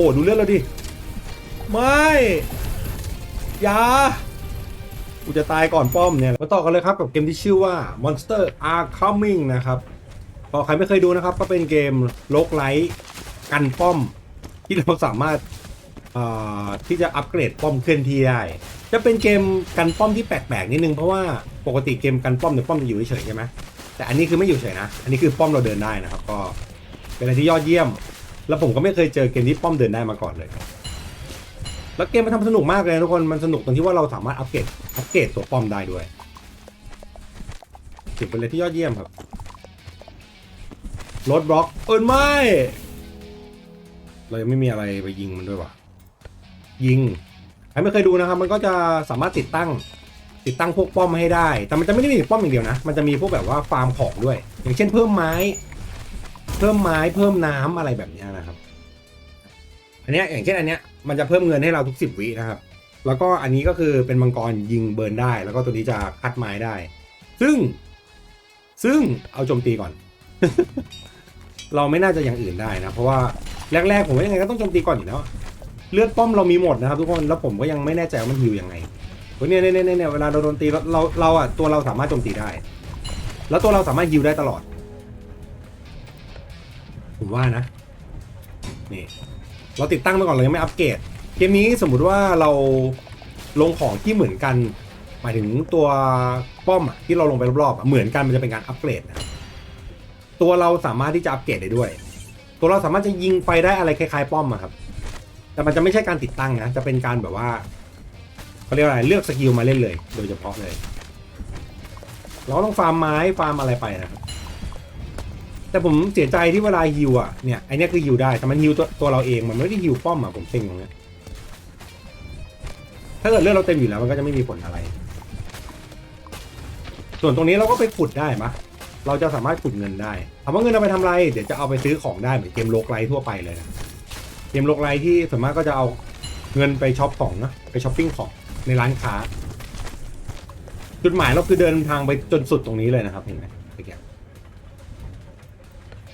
โอ้ดูเลือดเราดิ ไม่อย่ากูจะตายก่อนป้อมเนี่ย มาต่อกันเลยครับกับเกมที่ชื่อว่า Monster Are Coming นะครับพอใครไม่เคยดูนะครับ ก็เป็นเกมโลกไลท์กันป้อม ที่เราสามารถเอ่อที่จะอัปเกรดป้อมเคลื่อนที่ได้ จะเป็นเกมกันป้อมที่แปลกๆนิดนึงเพราะว่าปกติเกมกันป้อมเนี่ยป้อมจะอยู่เฉยๆใช่ไหมแต่อันนี้คือไม่อยู่เฉยนะ อันนี้คือป้อมเราเดินได้นะครับ ก็เป็นอะไรที่ยอดเยี่ยม แล้วผมก็ไม่เคยเจอเกมที่ป้อมเดินได้มาก่อนเลย แล้วเกมมันทำสนุกมากเลยทุกคน มันสนุกตรงที่ว่าเราสามารถอัปเกรด อัปเกรดตัวป้อมได้ด้วยถือเป็นอะไรที่ยอดเยี่ยมครับรถบล็อก เอินไม่ เรายังไม่มีอะไรไปยิงมันด้วยวะยิงใครไม่เคยดูนะครับ มันก็จะสามารถติดตั้ง ติดตั้งพวกป้อมให้ได้ แต่มันจะไม่ได้มีป้อมอย่างเดียวนะ มันจะมีพวกแบบว่าฟาร์มของด้วย อย่างเช่นเพิ่มไม้ เพิ่มไม้เพิ่มน้ำอะไรแบบนี้นะครับ อันนี้อย่างเช่นอันเนี้ยมันจะเพิ่มเงินให้เราทุกสิบวินะครับ แล้วก็อันนี้ก็คือเป็นมังกรยิงเบิร์นได้ แล้วก็ตัวนี้จะคัดไม้ได้ ซึ่ง ซึ่งเอาโจมตีก่อน เราไม่น่าจะอย่างอื่นได้นะ เพราะว่าแรกๆผมว่ายังไงก็ต้องโจมตีก่อนอยู่แล้วเลือดป้อมเรามีหมดนะครับทุกคนแล้วผมก็ยังไม่แน่ใจว่ามันฮิวยังไงเนี่ยเนี่ยเนี่ยเนเวลาเราโดนตีเราเราเราอะตัวเราสามารถโจมตีได้ แล้วตัวเราสามารถฮิวได้ตลอด ผมว่านะ นี่ เราติดตั้งมาก่อนเรายังไม่อัปเกรด เกมนี้สมมุติว่าเราลงของที่เหมือนกัน หมายถึงตัวป้อมอที่เราลงไปรอบๆเหมือนกันมันจะเป็นการอัปเกรดนะตัวเราสามารถที่จะอัปเกรดได้ด้วย ตัวเราสามารถจะยิงไฟได้อะไรคล้ายๆ ป้อมอะครับ แต่มันจะไม่ใช่การติดตั้งนะ จะเป็นการแบบว่าเขาเรียกอะไรเลือกสกิลมาเล่นเลย โดยเฉพาะเลย เราต้องฟาร์มไม้ฟาร์มอะไรไปนะครับ แต่ผมเสียใจที่เวลาฮิวอะเนี่ยไอเนี้ยคือฮิวได้แต่มันฮิวตัวตัวเราเองมันไม่ได้ฮิวป้อมอะผมเซ็งตรงเนี้ยถ้าเกิดเลือดเราเต็มอยู่แล้วมันก็จะไม่มีผลอะไร ส่วนตรงนี้เราก็ไปขุดได้มะเราจะสามารถขุดเงินได้ถามว่าเงินเอาไปทำอะไร เดี๋ยวจะเอาไปซื้อของได้เหมือนเกมโลกไลท์ทั่วไปเลยนะเกมโลกไลท์ที่ส่วนมากก็จะเอาเงินไปช็อปของนะไปช้อปปิ้งของในร้านค้าจุดหมายเราคือเดินทางไปจนสุดตรงนี้เลยนะครับเห็นไหมเมื่อกี้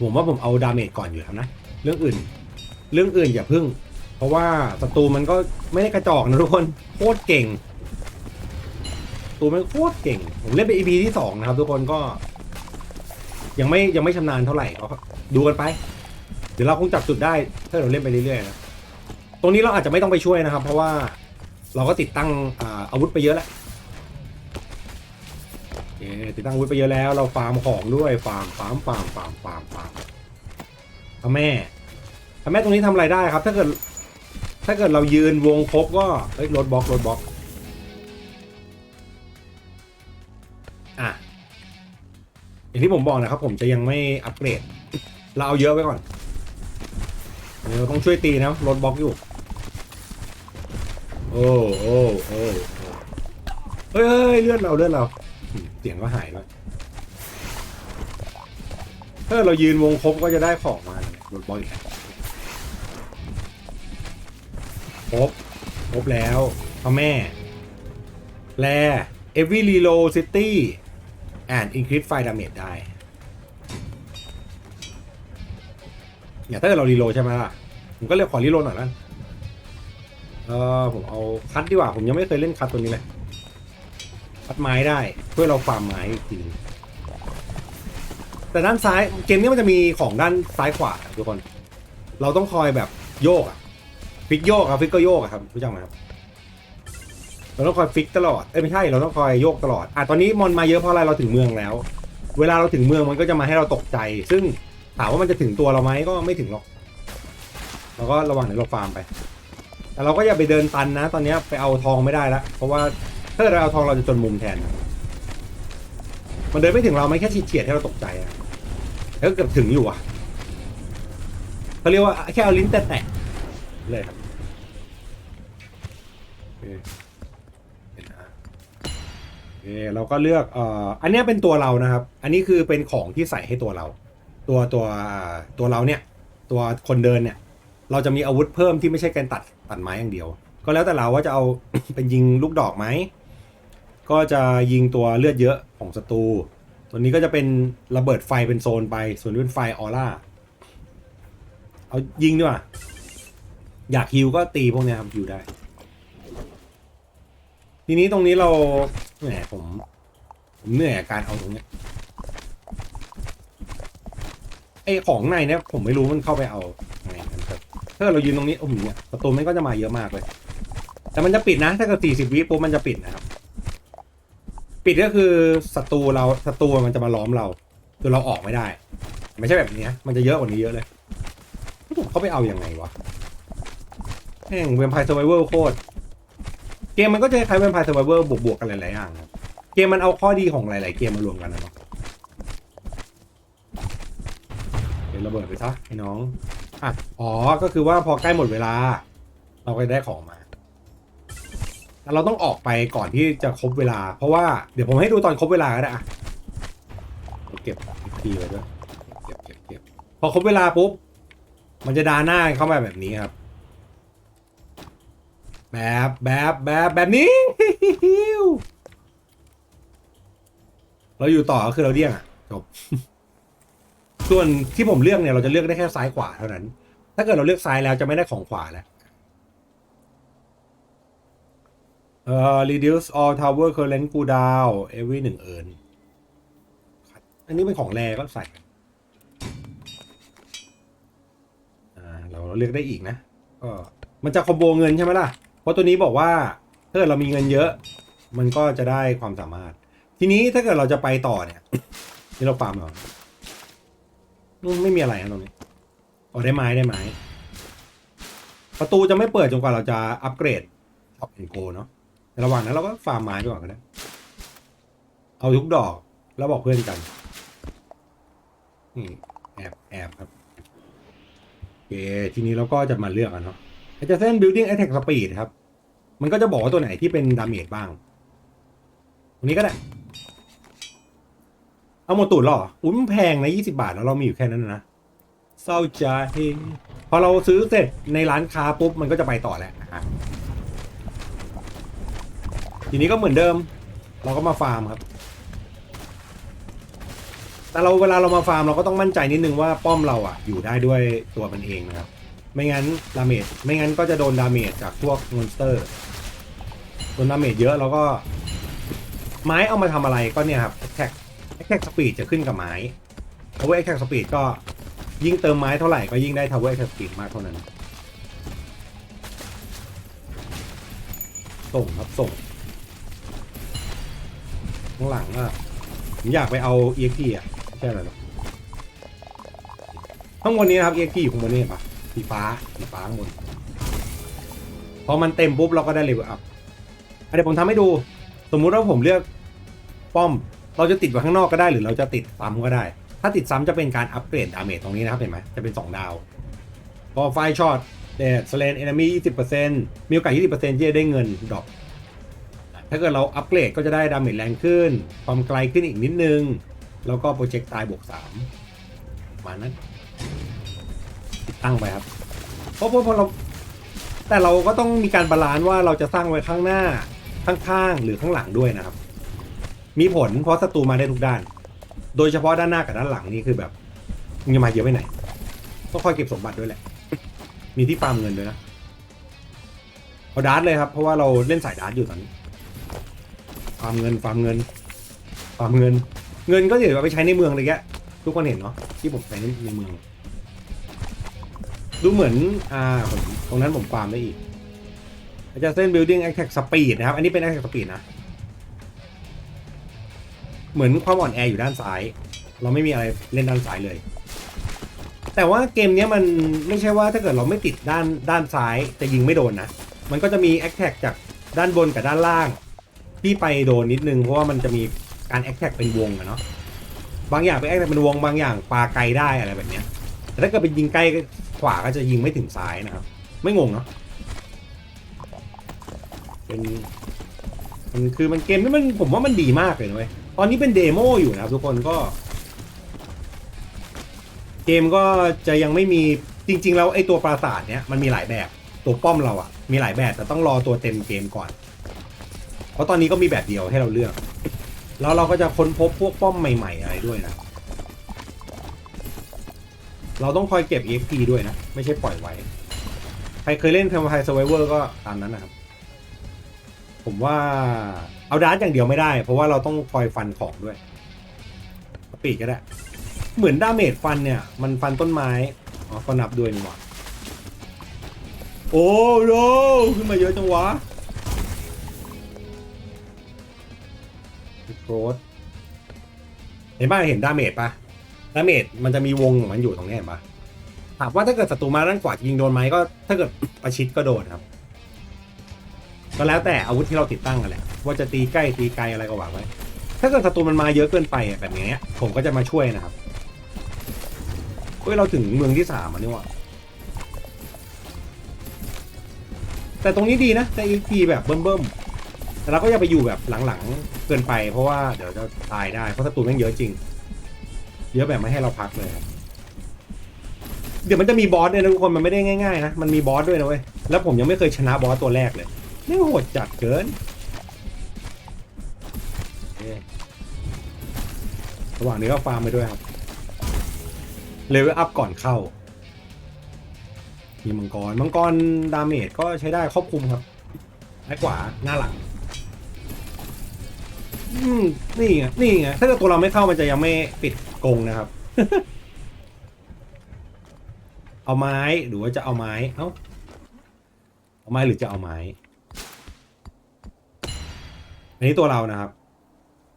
ผมว่าผมเอาดาเมจก่อนอยู่แล้วนะ เรื่องอื่น เรื่องอื่นอย่าพึ่ง เพราะว่าศัตรูมันก็ไม่ได้กระจอกนะทุกคนโคตรเก่งศัตรูมันโคตรเก่ง ผมเล่นไป EP ที่สองนะครับทุกคนก็ ยังไม่ยังไม่ชำนาญเท่าไหร่ก็ดูกันไป เดี๋ยวเราคงจับจุดได้ ถ้าเราเล่นไปเรื่อยๆนะตรงนี้เราอาจจะไม่ต้องไปช่วยนะครับ เพราะว่าเราก็ติดตั้งอาอาวุธไปเยอะแล้ว ติดตั้งอาวุธไปเยอะแล้ว เราฟาร์มของด้วยฟาร์มฟาร์มฟาร์มฟาร์มฟาร์มฟาร์มพระแม่พระแม่ตรงนี้ทำอะไรได้ครับ ถ้าเกิด ถ้าเกิดเรายืนวงครบก็เฮ้ยรถบล็อกรถบล็อกอะอย่างที่ผมบอกนะครับ ผมจะยังไม่อัปเกรด เราเอาเยอะไว้ก่อนเดี๋ยวเราต้องช่วยตีนะรถบล็อกอยู่ โอ้โอ้โอ้เฮ้ยเฮ้ยเลื่อนเราเลื่อนเรา สียงก็หายแล้วถ้าเรายืนวงครบก็จะได้ของมาเนี่ยรถบอกอีกแล้วครบครบแล้วพ่อแม่แล every reload city and increase fire damage ได้เนี่ยถ้าเกิดเรารีโลใช่ไหมล่ะ ผมก็เรียกขอรีโลหน่อยละเออผมเอาคัดดีกว่า ผมยังไม่เคยเล่นคัดตัวนี้เลย คัดไม้ได้เพื่อเราฟาร์มไม้อีกทีหนึงแต่ด้านซ้ายเกมนี้มันจะมีของด้านซ้ายขวาทุกคน เราต้องคอยแบบโยกอะฟิกโยกอะฟิกก็โยกอะครับรู้จักไหมครับเราต้องคอยฟิกตลอดเอ้ยไม่ใช่เราต้องคอยโยกตลอดอะตอนนี้มอนมาเยอะเพราะอะไรเราถึงเมืองแล้ว เวลาเราถึงเมืองมันก็จะมาให้เราตกใจ ซึ่งถามว่ามันจะถึงตัวเราไหมก็ไม่ถึงหรอกเราก็ระวังเดี๋ยวเราฟาร์มไปแต่เราก็อย่าไปเดินตันนะ ตอนนี้ไปเอาทองไม่ได้ล้วเพราะว่า ถ้าเกิดเราเอาทองเราจะจนมุมแทนมันเดินไม่ถึงเราไม่แค่เฉียดๆให้เราตกใจอะแล้วก็เกือบถึงอยู่อะเขาเรียกว่าแค่เอาลิ้นแตะๆเลยครับเอเราก็เลือกเอ่ออันนี้เป็นตัวเรานะครับ อันนี้คือเป็นของที่ใส่ให้ตัวเรา ตัวตัวตัวเราเนี่ย ตัวคนเดินเนี่ย เราจะมีอาวุธเพิ่มที่ไม่ใช่การตัดตัดไม้อย่างเดียว ก็แล้วแต่เราว่าจะเอาเป็นยิงลูกดอกไหม ก็จะยิงตัวเลือดเยอะของศัตรู ตัวนี้ก็จะเป็นระเบิดไฟเป็นโซนไป ส่วนนี้เป็นไฟออร่า เอายิงดีกว่า อยากฮิวก็ตีพวกเนี้ยครับฮิวได้ ทีนี้ตรงนี้เราแหมผมผมเหนื่อยกับการเอาตรงเนี้ยไอของในเนี้ยผมไม่รู้มันเข้าไปเอาไงกันครับถ้าเกิดเรายืนตรงนี้โอ้โหเนี่ยประตูมันก็จะมาเยอะมากเลย แต่มันจะปิดนะ ถ้าเกิดสี่สิบวิปุ๊บมันจะปิดนะครับ ปิดก็คือศัตรูเราศัตรูมันจะมาล้อมเราจนเราออกไม่ได้ ไม่ใช่แบบนี้มันจะเยอะกว่านี้เยอะเลยผมเขาไปเอาอยัางไงวะแห่งเวมไพร์ s ร์ไ v เวอร์โคตรเกมมันก็จะคล้ายเวมไพร์ s ร์ไ v เวอร์บวกๆกันหลายๆอย่างครับเกมมันเอาข้อดีของหลาย ๆ เกมมารวมกันนะเนาะเดี๋ยวระเบิดไปซะไอ้น้องอะอ๋อก็คือว่าพอใกล้หมดเวลา เราก็ได้ของมา แต่เราต้องออกไปก่อนที่จะครบเวลา เพราะว่าเดี๋ยวผมให้ดูตอนครบเวลาก็ได้อะเก็บอีกทีไว้ด้วยเก็บเก็บเก็บพอครบเวลาปุ๊บ มันจะดาหน้าเข้ามาแบบนี้ครับ แบบแบบแบบแบบนี้ เราอยู่ต่อก็คือเราเลี่ยงอะจบ ส่วนที่ผมเลือกเนี่ยเราจะเลือกได้แค่ซ้ายขวาเท่านั้น ถ้าเกิดเราเลือกซ้ายแล้วจะไม่ได้ของขวาแล้ว เอ่อ reduce all tower current cooldown every หนึ่งเอินอันนี้เป็นของแรก็ใส่อ่าเราเลือกได้อีกนะก็มันจะคอมโบเงินใช่ไหมล่ะ เพราะตัวนี้บอกว่าถ้าเกิดเรามีเงินเยอะ มันก็จะได้ความสามารถ ทีนี้ถ้าเกิดเราจะไปต่อเนี่ยนี่เราฟาร์มเรออืมไม่มีอะไรนะตรงนี้อ๋อได้ไม้ได้ไม้ ประตูจะไม่เปิดจนกว่าเราจะอัปเกรดท็อปแอนโกเนาะ ระหว่างนั้นเราก็ฟาร์มไม้ไปก่อนก็ได้เอาทุกดอกแล้วบอกเพื่อนกันนี่แอบแอบครับโอเคทีนี้เราก็จะมาเลือกกันเนาะจะเส้น building attack speed ครับ มันก็จะบอกว่าตัวไหนที่เป็นดาเมจบ้างตรงนี้ก็ได้ เอาหมดตูดหรอ อุ้มแพงนะยี่สิบาทแล้วเรามีอยู่แค่นั้นนะเศร้าใจพอเราซื้อเสร็จในร้านค้าปุ๊บมันก็จะไปต่อแหละอะ ทีนี้ก็เหมือนเดิม เราก็มาฟาร์มครับ แต่เราเวลาเรามาฟาร์มเราก็ต้องมั่นใจนิดนึงว่าป้อมเราอะอยู่ได้ด้วยตัวมันเองนะครับ ไม่งั้นดาเมจไม่งั้นก็จะโดนดาเมจจากพวกมอนสเตอร์โดนดาเมจเยอะเราก็ ไม้เอามาทำอะไรก็เนี่ยครับแท็กแท็กสปีดจะขึ้นกับไม้ทาวเวอร์แท็กสปีดก็ยิ่งเติมไม้เท่าไหร่ก็ยิ่งได้ทาวเวอร์แท็กสปีดมากเท่านั้นส่งครับส่ง ข้างหลังอะผมอยากไปเอา EXP อะไม่ใช่อะไรหรอกข้างบนนี้นะครับ EXP อยู่ข้างบนนี้ปะสีฟ้าสีฟ้าข้างบนพอมันเต็มปุ๊บเราก็ได้เลเวลอัพเดี๋ยวผมทำให้ดู สมมุติว่าผมเลือกป้อม เราจะติดไว้ข้างนอกก็ได้หรือเราจะติดซ้ำก็ได้ ถ้าติดซ้ำจะเป็นการอัปเกรดดาเมจตรงนี้นะครับเห็นไหมจะเป็น 2 ดาว พอไฟช็อตเดดสเลนเอนมี่20%มีโอกาส20%ที่จะได้เงินดรอป ถ้าเกิดเราอัปเกรดก็จะได้ดาเมจแรงขึ้น ความไกลขึ้นอีกนิดนึง แล้วก็โปรเจกต์ตายบวก3มานั้นติดตั้งไปครับ เพราะเพราะเพราะเราแต่เราก็ต้องมีการบาลานซ์ว่าเราจะสร้างไว้ข้างหน้าข้างๆหรือข้างหลังด้วยนะครับ มีผลเพราะศัตรูมาได้ทุกด้าน โดยเฉพาะด้านหน้ากับด้านหลังนี่คือแบบมึงจะมาเยอะไปไหนต้องคอยเก็บสมบัติด้วยแหละ มีที่ฟาร์มเงินด้วยนะเอาดาร์ตเลยครับ เพราะว่าเราเล่นสายดาร์ตอยู่ตอนนี้าร์มเงินฟาร์มเงินฟาร์มเงิน เงินก็เดี๋ยวเอาไปใช้ในเมืองเลยแกทุกคนเห็นเนาะที่ผมใช้ในเมือง ดูเหมือนอ่าผมตรงนั้นผมฟาร์มได้อีกอาจจะเส้น building attack speed นะครับ อันนี้เป็น attack speed นะ เหมือนความอ่อนแออยู่ด้านซ้าย เราไม่มีอะไรเล่นด้านซ้ายเลย แต่ว่าเกมนี้มันไม่ใช่ว่าถ้าเกิดเราไม่ติดด้านด้านซ้ายจะยิงไม่โดนนะ มันก็จะมี attack จากด้านบนกับด้านล่าง ที่ไปโดนนิดนึงเพราะว่ามันจะมีการ attack เป็นวงอะเนาะบางอย่างเป็น attack เป็นวงบางอย่างปาไกลได้อะไรแบบเนี้ยแต่ถ้าเกิดเป็นยิงใกล้ขวาก็จะยิงไม่ถึงซ้ายนะครับ ไม่งงเนาะเป็นมันคือมันเกมที่มันผมว่ามันดีมากเลยนะเว้ยตอนนี้เป็นเดโมอยู่นะครับทุกคนก็ เกมก็จะยังไม่มีจริง ๆ แล้วไอ้ตัวปราสาทเนี้ยมันมีหลายแบบตัวป้อมเราอะมีหลายแบบแต่ต้องรอตัวเต็มเกมก่อน เพราะตอนนี้ก็มีแบบเดียวให้เราเลือก แล้วเราก็จะค้นพบพวกป้อมใหม่ ๆ อะไรด้วยนะ เราต้องคอยเก็บ EXP ด้วยนะ ไม่ใช่ปล่อยไว้ ใครเคยเล่น Vampire Survivor ก็ตามนั้นนะครับ ผมว่าเอาดาร์อย่างเดียวไม่ได้ เพราะว่าเราต้องคอยฟันของด้วยปีกก็ได้ เหมือนดาเมจฟันเนี่ย มันฟันต้นไม้ อ๋อก็นับด้วยนี่หว่าโอ้โหขึ้นมาเยอะจังวะ โรสเห็นป่ะเห็นดาเมจป่ะดาเมจมันจะมีวงของมันอยู่ตรงนี้เห็นป่ะถามว่าถ้าเกิดศัตรูมาด้านขวายิงโดนไหมก็ ถ้าเกิดประชิดก็โดนครับ ก็แล้วแต่อาวุธที่เราติดตั้งกันแหละว่าจะตีใกล้ตีไกลอะไรก็ว่าไว้ ถ้าเกิดศัตรูมันมาเยอะเกินไปแบบนี้ผมก็จะมาช่วยนะครับเฮ้ยเราถึงเมืองที่สามอะนี่ว่าแต่ตรงนี้ดีนะแต่อีพีแบบเบิ่มๆ แต่เราก็อย่าไปอยู่แบบหลังๆ เกินไปเพราะว่าเดี๋ยวจะตายได้ เพราะศัตรูแม่งเยอะจริง เยอะแบบไม่ให้เราพักเลยครับเดี๋ยวมันจะมีบอสเนี่ยนะทุกคนมันไม่ได้ง่ายๆนะมันมีบอสด้วยนะเว้ยแล้วผมยังไม่เคยชนะบอสตัวแรกเลยนี่โหดจัดเกินระหว่างนี้ก็ฟาร์มไปด้วยครับเลเวลอัพก่อนเข้ามีมังกรมังกรดาเมจก็ใช้ได้ครอบคลุมครับซ้ายขวาหน้าหลัง อืมนี่ไงนี่ไงถ้าเกิดตัวเราไม่เข้ามันจะยังไม่ปิดกรงนะครับ เอาไม้หรือว่าจะเอาไม้เอ้าเอาไม้หรือจะเอาไม้อันนี้ตัวเรานะครับ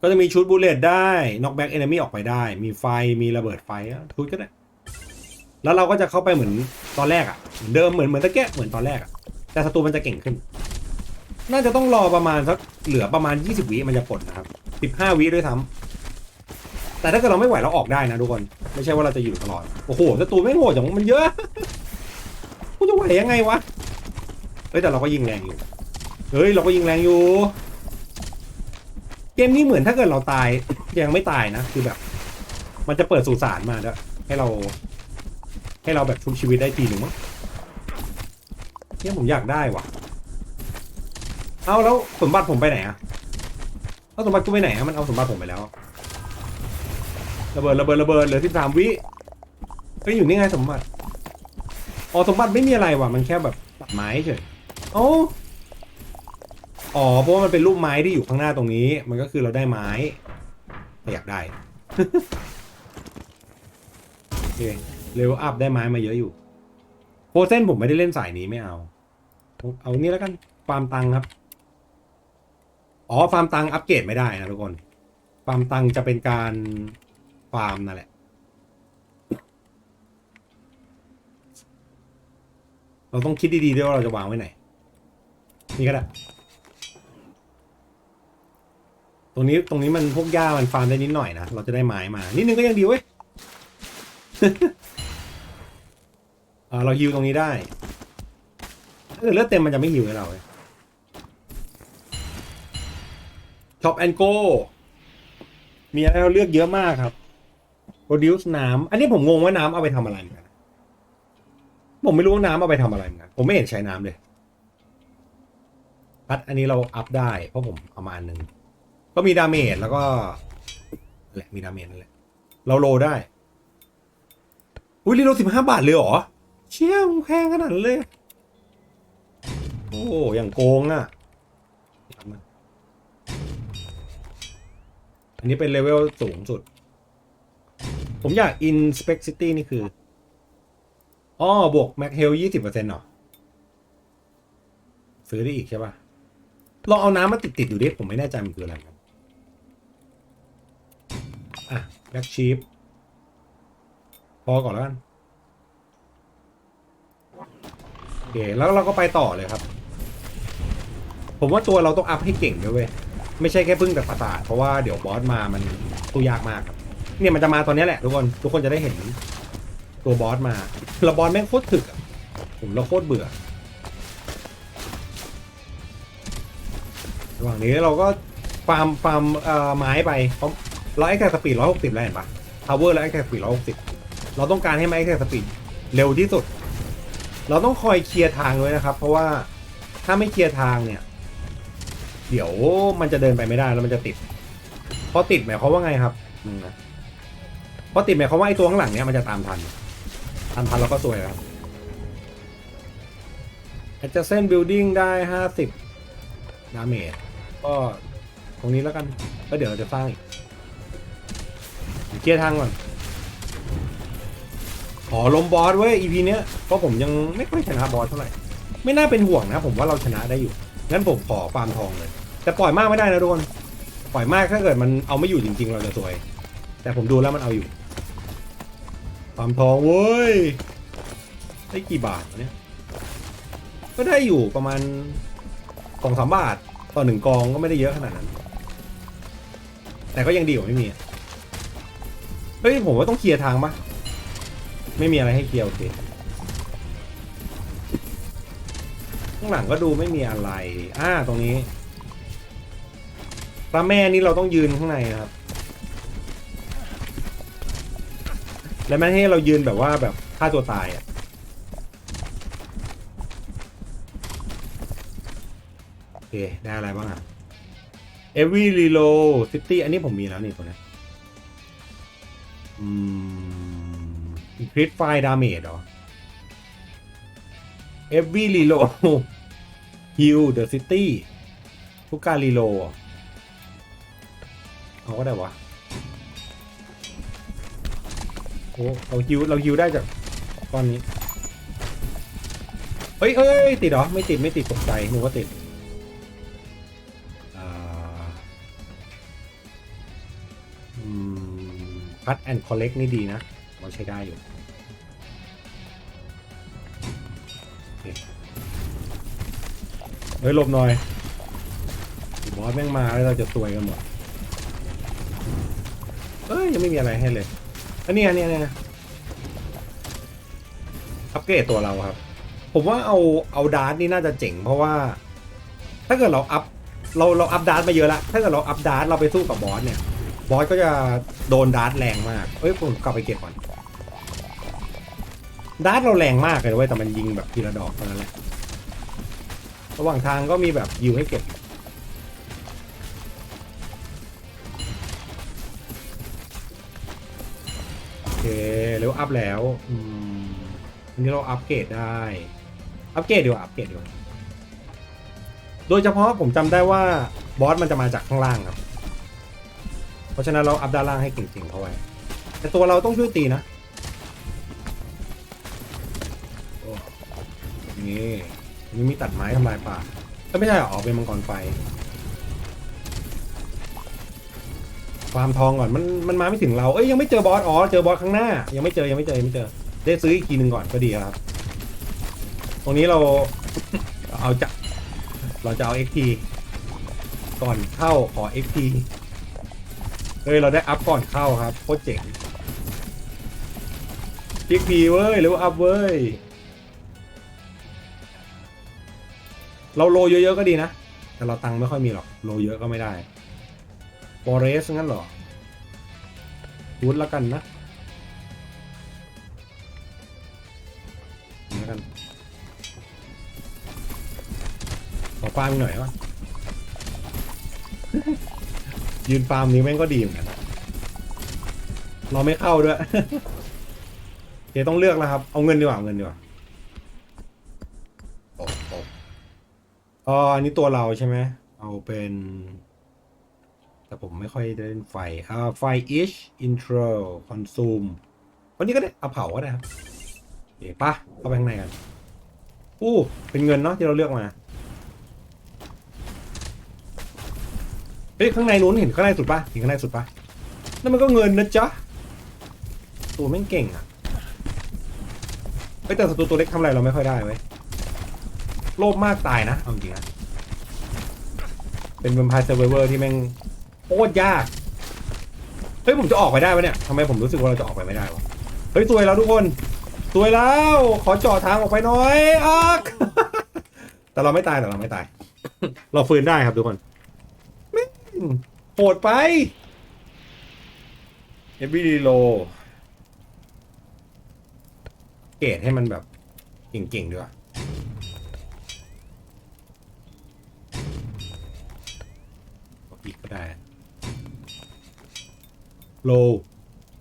ก็จะมีชุดบูเลตได้น็อกแบ็กเอนมี่ออกไปได้ มีไฟมีระเบิดไฟชุดก็ได้แล้วเราก็จะเข้าไปเหมือนตอนแรกอะเหมือนเดิมเหมือนเหมือนตะแกะเหมือนตอนแรกอะแต่ศัตรูมันจะเก่งขึ้น น่าจะต้องรอประมาณสักเหลือประมาณ 20 วิมันจะปลดนะครับ 15 วิด้วยซ้ำแต่ถ้าเกิดเราไม่ไหวเราออกได้นะทุกคน ไม่ใช่ว่าเราจะอยู่ตลอด โอ้โหศัตรูไม่โหดจังมันเยอะกูจะไหวยังไงวะ เฮ้ยแต่เราก็ยิงแรงอยู่ เฮ้ยเราก็ยิงแรงอยู่ เกมนี้เหมือนถ้าเกิดเราตายยังไม่ตายนะคือแบบ มันจะเปิดสุสานมาด้วยให้เรา ให้เราแบบชุบชีวิตได้ทีหนึ่งมั้งเนี่ยผมอยากได้ว่ะ เอาแล้วสมบัติผมไปไหนอะเอาสมบัติกูไปไหนอะมันเอาสมบัติผมไปแล้วระเบิดระเบิดระเบิดเหลือสิบสามวิเฮ้ยอยู่นี่ไงสมบัติอ๋อสมบัติไม่มีอะไรว่ะมันแค่แบบตัดไม้เฉยโอ้อ๋อเพราะว่ามันเป็นรูปไม้ที่อยู่ข้างหน้าตรงนี้ มันก็คือเราได้ไม้อยากได้โอเคเลเวลอัพได้ไม้มาเยอะอยู่โฟเซนผมไม่ได้เล่นสายนี้ไม่เอา เอานี่แล้วกันฟามตังครับ อ๋อฟาร์มตังอัปเกรดไม่ได้นะทุกคน ฟาร์มตังจะเป็นการฟาร์มนั่นแหละ เราต้องคิดดีๆด้วยว่าเราจะวางไว้ไหน นี่ก็ได้ ตรงนี้ตรงนี้มันพวกหญ้ามันฟาร์มได้นิดหน่อยนะ เราจะได้ไม้มา นิดนึงก็ยังดีเว้ยเราฮิวตรงนี้ได้ถ้าเกิดเลือดเต็มมันจะไม่ฮิวให้เราเลย ช็อปแอนโกมีอะไรเราเลือกเยอะมากครับ produce น้ำอันนี้ผมงงว่าน้ำเอาไปทำอะไรเหมือนกันผมไม่รู้ว่าน้ำเอาไปทำอะไรเหมือนกันผมไม่เห็นใช้น้ำเลยพัดอันนี้เราอัพได้ เพราะผมเอามาอันหนึ่งก็มีดาเมจแล้วก็แหละมีดาเมจนั่นแหละเราโลได้ อุ้ยรีโลสิบห้าบาทเลยเหรอ เชี่ยมแพงขนาดเลย โอ้อย่างโกงอะ อันนี้เป็นเลเวลสูงสุด ผมอยาก in spec city นี่คืออ๋อบวก max health ยี่สิบเปอร์เซ็นต์หรอ ซื้อได้อีกใช่ป่ะลองเอาน้ำมาติดติดอยู่ดิ ผมไม่แน่ใจมันคืออะไรครับอะ black sheep พอก่อนแล้วกันโอเคแล้วเราก็ไปต่อเลยครับ ผมว่าตัวเราต้องอัพให้เก่งด้วยเว้ย ไม่ใช่แค่พึ่งแต่ประสาทเพราะว่าเดี๋ยวบอสมามันตัวยากมากครับเนี่ยมันจะมาตอนนี้แหละทุกคนทุกคนจะได้เห็นตัวบอสมาแล้วบอสแม่งโคตรถึกผมเราโคตรเบื่อระหว่างนี้เราก็ฟาร์มฟาร์มเอ่อไม้ไปเพราะเราไอ้แค่สปีดร้อยหกสิบแล้วเห็นปะพาวเวอร์แล้วไอ้แค่สปีดร้อยหกสิบเราต้องการให้ไม้แค่สปีดเร็วที่สุด เราต้องคอยเคลียร์ทางด้วยนะครับ เพราะว่าถ้าไม่เคลียร์ทางเนี่ย เดี๋ยวมันจะเดินไปไม่ได้แล้วมันจะติดพอติดหมายความว่าไงครับอพอติดหมายความว่าไอ้ตัวข้างหลังเนี้ยมันจะตามทันตามทันเราก็ซวยครับ adjacent building ได้ห้าสิบดาเมจก็ตรงนี้แล้วกันแล้วเดี๋ยวเราจะสร้างอีกเคลียร์ทางก่อนขอลมบอสเว้ย EP เนี้ยเพราะผมยังไม่ค่อยชนะบอสเท่าไหร่ ไม่น่าเป็นห่วงนะ ผมว่าเราชนะได้อยู่ งั้นผมขอฟาร์มทองเลย แต่ปล่อยมากไม่ได้นะทุกคนปล่อยมากถ้าเกิดมันเอาไม่อยู่จริง ๆ เราจะซวย แต่ผมดูแล้วมันเอาอยู่ฟาร์มทองเว้ย ได้กี่บาทเนี่ย ก็ได้อยู่ประมาณสองสามบาทต่อหนึ่งกองก็ไม่ได้เยอะขนาดนั้น แต่ก็ยังดีกว่าไม่มีเฮ้ยผมว่าต้องเคลียร์ทางปะไม่มีอะไรให้เคลียร์โอเคข้างหลังก็ดูไม่มีอะไร อ่า ตรงนี้ พระแม่นี่เราต้องยืนข้างในนะครับ และไม่ให้เรายืนแบบว่าแบบฆ่าตัวตายอะโอเคได้อะไรบ้างอะ Every Reload City อันนี้ผมมีแล้วนี่ตัวนี้อืม Increase Fire Damage เหรอ Every Reload Heal the City ทุกการรีโล เอาก็ได้วะโอ้เราฮิวเราฮิวได้จากก้อนนี้เฮ้ยเฮ้ยติดเหรอ ไม่ติดไม่ติดตกใจหนูว่าติดพัดแอนด์คอลเลกนี่ดีนะ เราใช้ได้อยู่เคเฮ้ยหลบหน่อยบอสแม่งมาแล้วเราจะซวยกันหมด เอ้ยยังไม่มีอะไรให้เลย อันนี้อันนี้อันนี้อัปเกรดตัวเราครับ ผมว่าเอาเอาดาร์ตนี่น่าจะเจ๋งเพราะว่า ถ้าเกิดเราอัพเราเราอัพดาร์ตมาเยอะละถ้าเกิดเราอัพดาร์ตเราไปสู้กับบอสเนี่ย บอสก็จะโดนดาร์ตแรงมากเอ้ยผมกลับไปเก็บก่อนดาร์ตเราแรงมากเลยเว้ยแต่มันยิงแบบทีละดอกเท่านั้นแหละระหว่างทางก็มีแบบยิวให้เก็บ เคเร็วอัพแล้ว อืมอันนี้เราอัปเกรดได้ อัปเกรดดีกว่า อัปเกรดดีกว่า โดยเฉพาะผมจำได้ว่าบอสมันจะมาจากข้างล่างครับ เพราะฉะนั้นเราอัพด้านล่างให้เก่งๆเข้าไว้ แต่ตัวเราต้องช่วยตีนะนี่นี่มีตัดไม้ทำลายป่าก็ไม่ใช่หรอออกเป็นมังกรไฟ ฟาร์มทองก่อนมันมันมาไม่ถึงเราเอ้ยยังไม่เจอบอสอ๋อเจอบอสข้างหน้า ยังไม่เจอยังไม่เจอยังไม่เจอได้ซื้ออีกทีหนึ่งก่อนก็ดีครับ ตรงนี้เราเอาจะเราจะเอา XP ก่อนเข้าขอ XP เฮ้ยเราได้อัพก่อนเข้าครับโคตรเจ๋ง XP เว้ยหรือว่าอัพเว้ยเราโลเยอะๆก็ดีนะ แต่เราตังค์ไม่ค่อยมีหรอกโลเยอะก็ไม่ได้ อเรสงั้นเหรอวูดแล้วกันนะแล้วกันขอฟาร์มหน่อยวะยืนฟาร์มนี้แม่งก็ดีเหมือนกันนะเราไม่เข้าด้วยเดี๋ยวต้องเลือกแล้วครับ เอาเงินดีกว่าเอาเงินดีกว่าตกตกอ๋ออันนี้ตัวเราใช่ไหม เอาเป็น แต่ผมไม่ค่อยได้เล่นไฟอ่าไฟ ish intro consume วันนี้ก็ได้เอาเผาก็ได้ครับเดี๋ยวปะเข้าไปข้างในกันอู้เป็นเงินเนาะที่เราเลือกมาเฮ้ยข้างในนู้นเห็นข้างในสุดปะเห็นข้างในสุดปะนั่นมันก็เงินนะจ๊ะตัวแม่งเก่งอะเฮ้ยแต่ศัตรูตัวเล็กทำอะไรเราไม่ค่อยได้เว้ยโลภมากตายนะเอาจริงนะเป็น Vampire Survivor ที่แม่ง โคตรยาก เฮ้ยผมจะออกไปได้ปะเนี่ยทำไมผมรู้สึกว่าเราจะออกไปไม่ได้วะ เฮ้ยตัวยแล้วทุกคนตัวยแล้ว ขอเจาะทางออกไปหน่อยออกแต่เราไม่ตายแต่เราไม่ตาย เราฟื้นได้ครับทุกคนโหดไปเอฟบีดีโลเกรดให้มันแบบเก่งๆดีกว่าอีกก็ได้ โล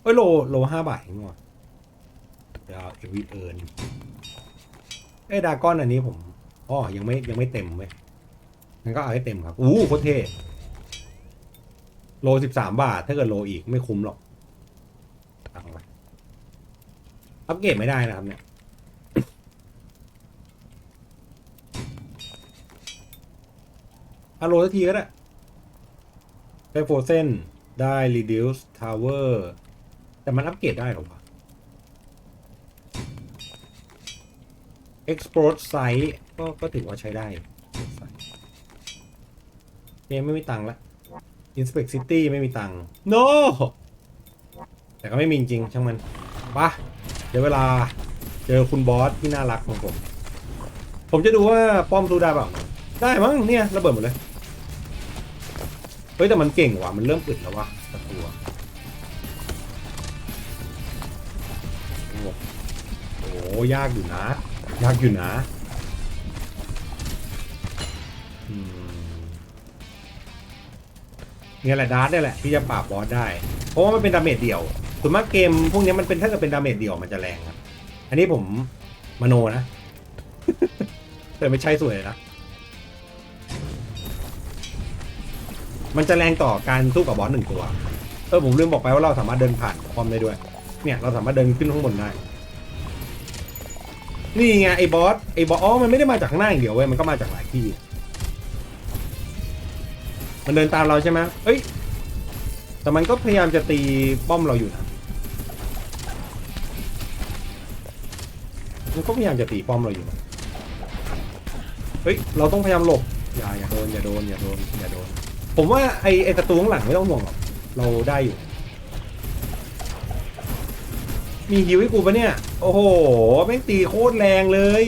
เอ้ยโลโลห้าบาทเองว่ะเดี๋ยวเอวีเอิร์นไอ้ดากอนอันนี้ผมอ๋อยังไม่ยังไม่เต็มเว้ยงั้นก็เอาให้เต็มครับอู้โคตรเท่โลสิบสามบาท ถ้าเกิดโลอีกไม่คุ้มหรอกตังไปอัปเกรดไม่ได้นะครับเนี่ยอะโลสักทีก็ได้ได้โฟเซน ได้ reduce tower แต่มันอัปเกรดได้หรอวะ export size ก็ก็ถือว่าใช้ได้เกมไม่มีตังค์ละ inspect city ไม่มีตังค์ no แต่ก็ไม่มีจริงช่างมันปะเดี๋ยวเวลาเจอคุณบอสที่น่ารักของผม ผมจะดูว่าป้อมสู้ได้เปล่าได้มั้งเนี่ยระเบิดหมดเลย เฮ้ยแต่มันเก่งว่ะมันเริ่มอึดแล้วว่ะตะตัวโอ้ยากอยู่นะ ยากอยู่นะเนี่ยแหละดาร์ทเนี่ยแหละที่จะปราบบอสได้ เพราะว่ามันเป็นดาเมจเดี่ยวส่วนมากเกมพวกนี้มันเป็นถ้าเกิดเป็นดาเมจเดี่ยวมันจะแรงครับอันนี้ผมมโนนะ แต่ไม่ใช่สวยนะ มันจะแรงต่อการสู้กับบอสหนึ่งตัว เออผมลืมบอกไปว่าเราสามารถเดินผ่านความได้ด้วย เนี่ยเราสามารถเดินขึ้นข้างบนได้ นี่ไงไอ้บอสไอ้บอสอ๋อมันไม่ได้มาจากข้างหน้าอย่างเดียวเว้ยมันก็มาจากหลายที่ มันเดินตามเราใช่ไหมเอ้ย แต่มันก็พยายามจะตีป้อมเราอยู่นะมันก็พยายามจะตีป้อมเราอยู่ เฮ้ยเราต้องพยายามหลบอย่าอย่าโดนอย่าโดนอย่าโดนอย่าโดน ผมว่าไอ้ไอ้ประตูข้างหลังไม่ต้องห่วงหรอกเราได้อยู่ มีฮิวให้กูปะเนี่ย โอ้โหแม่งตีโคตรแรงเลย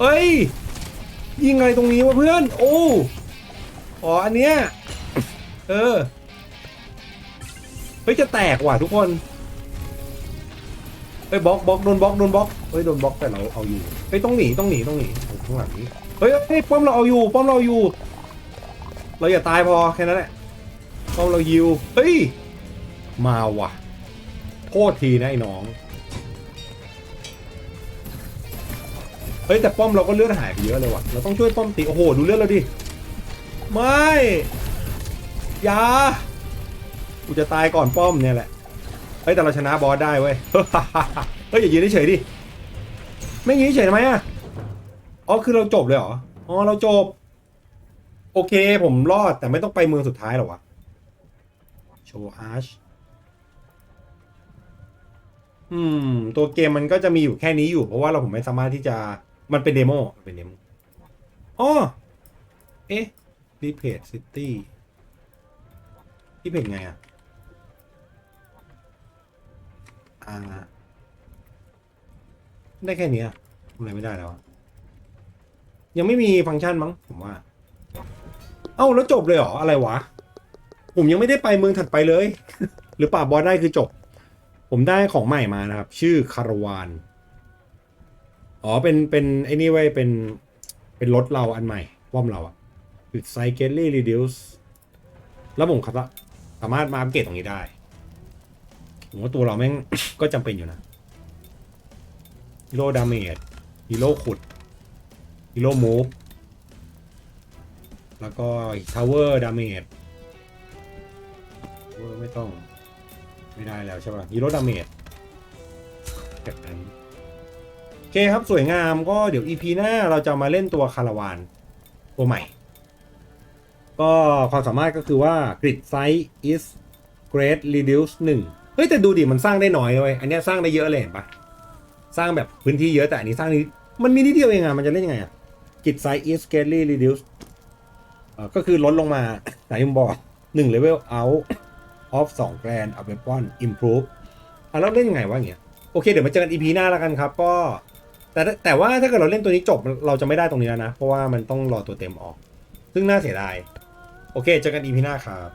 เอ้ย ยิงอะไรตรงนี้วะเพื่อน โอ้อ๋ออันเนี้ยเออเฮ้ยจะแตกว่ะทุกคนเฮ้ยบล็อกบล็อกโดนบล็อกโดนบล็อกเฮ้ยโดนบล็อกแต่เราเอาอยู่เฮ้ยต้องหนีต้องหนีต้องหนีข้างหลังนี้เฮ้ยเฮ้ยป้อมเราเอาอยู่ป้อมเราอยู่ เราอย่าตายพอแค่นั้นแหละป้อมเรายิวเฮ้ย มาว่ะ โทษทีนะไอ้น้อง เฮ้ยแต่ป้อมเราก็เลือดหายไปเยอะเลยว่ะ เราต้องช่วยป้อมตี โอ้โห ดูเลือดเราดิ ไม่อย่ากูจะตายก่อนป้อมเนี่ยแหละ เฮ้ยแต่เราชนะบอสได้เว้ย เฮ้ยอย่ายืนเฉยดิ ไม่ยืนเฉยทำไมอะ อ๋อคือเราจบเลยเหรอ อ๋อเราจบ โอเคผมรอดแต่ไม่ต้องไปเมืองสุดท้ายหรอวะ โชว์อาร์ชอืม ตัวเกมมันก็จะมีอยู่แค่นี้อยู่ เพราะว่าเราผมไม่สามารถที่จะมันเป็นเดโมเป็นเดโมอ๋อเอ๊ะรีเพจซิตี้รีเพจไงอะอ่า ได้แค่นี้ทำอะไรไม่ได้แล้วอะยังไม่มีฟังก์ชันมั้งผมว่า อ้าแล้วจบเลยเหรอ อะไรวะ ผมยังไม่ได้ไปเมืองถัดไปเลย หรือป่าบบอสได้คือจบ ผมได้ของใหม่มานะครับ ชื่อคาราวานอ๋อเป็นเป็นไอ้นี่ไว้ยเป็นเป็นรถเราอันใหม่ป้อมเราอะคือไซเ e ลี่รีดิวส์แล้วผมครับสามารถมาอัปเกรดตรงนี้ได้ผมว่าตัวเราแม่งก็จำเป็นอยู่นะฮีโร่ดาเมจฮีโร่ขุดฮีโร่มูฟ แล้วก็ทาวเวอร์ดาเมจไม่ต้อง ไม่ได้แล้วใช่ป่ะฮีโร่ดาเมจแบบนั้นโอเคครับสวยงามก็เดี๋ยว EP หน้าเราจะมาเล่นตัวคาราวานตัวใหม่ ก็ความสามารถก็คือว่า grid size is great reduce 1 เฮ้ย แต่ดูดิมันสร้างได้น้อยเลยอันนี้สร้างได้เยอะเลยเห็นปะสร้างแบบพื้นที่เยอะแต่อันนี้สร้างนี้มันมีนิดเดียวเองอะมันจะเล่นยังไงอะ grid size is greatly reduced ก็คือลดลงมาไหนผมบอก1 level out of 2 grand of weapon improve อะแล้วเล่นยังไงวะอย่างเงี้ยโอเคเดี๋ยวมาเจอกันอีพีหน้าแล้วกันครับก็ แต่แต่ว่าถ้าเกิดเราเล่นตัวนี้จบเราจะไม่ได้ตรงนี้แล้วนะ เพราะว่ามันต้องรอตัวเต็มออก ซึ่งน่าเสียดาย โอเคเจอกันอีพีหน้าครับ